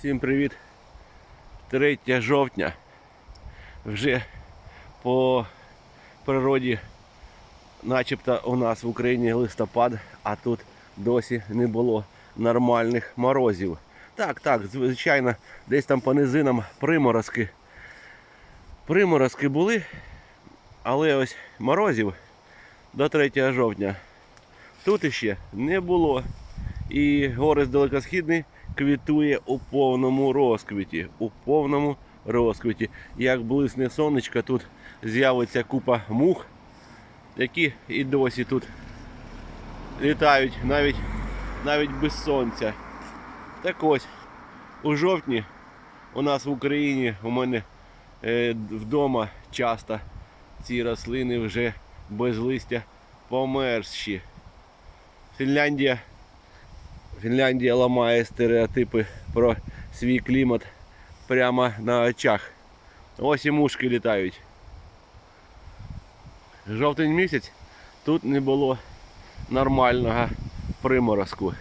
Всім привіт! 3 жовтня. Вже по природі начебто у нас в Україні листопад, а тут досі не було нормальних морозів. Так, так, звичайно, десь там по низинам приморозки. Приморозки були, але ось морозів до 3 жовтня тут іще не було. І Горис Далекосхідний квітує у повному розквіті. У повному розквіті. Як блисне сонечко, тут з'явиться купа мух, які і досі тут літають навіть, навіть без сонця. Так ось, у жовтні у нас в Україні, у мене е, вдома часто ці рослини вже без листя померзші. Фінляндія Фінляндія ламає стереотипи про свій клімат прямо на очах. Ось і мушки літають. Жовтень місяць тут не було нормального приморозку.